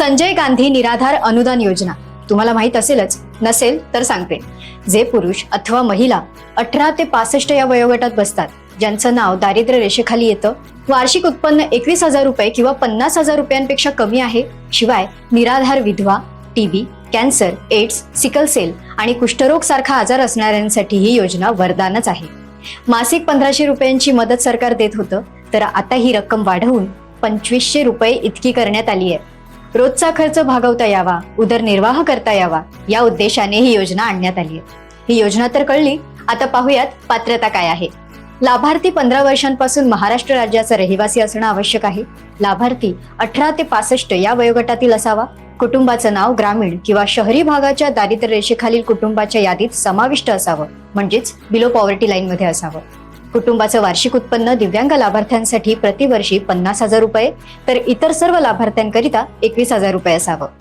संजय गांधी निराधार अनुदान योजना. तुम्हाला माहीत असेलच नसेल तर सांगते. जे पुरुष अथवा महिला अठरा ते पासष्ट या वयोगटात बसतात ज्यांचं नाव दारिद्र्य रेषेखाली येतं वार्षिक उत्पन्न एकवीस हजार रुपये किंवा पन्नास हजार रुपयांपेक्षा कमी आहे शिवाय निराधार विधवा TB cancer AIDS sickle cell आणि कुष्ठरोग सारखा आजार असणाऱ्यांसाठी ही योजना वरदानच आहे. मासिक पंधराशे रुपयांची मदत सरकार देत होतं तर आता ही रक्कम वाढवून पंचवीसशे रुपये इतकी करण्यात आली आहे. रोजचा खर्च भागवता यावा उदरनिर्वाह करता यावा या उद्देशाने ही योजना आणण्यात आली आहे. ही योजना तर कळली आता पाहूयात पात्रता काय आहे. लाभार्थी पंधरा वर्षांपासून महाराष्ट्र राज्याचा रहिवासी असणं आवश्यक आहे. लाभार्थी अठरा ते पासष्ट या वयोगटातील असावा. कुटुंबाचं नाव ग्रामीण किंवा शहरी भागाच्या दारिद्र्य रेषेखालील कुटुंबाच्या यादीत समाविष्ट असावं म्हणजेच बिलो पॉवर्टी लाईन मध्ये असावं. कुटुंबाचं वार्षिक उत्पन्न दिव्यांग लाभार्थ्यांसाठी प्रतिवर्षी पन्नास हजार रुपये तर इतर सर्व लाभार्थ्यांकरिता एकवीस हजार रुपये असावं.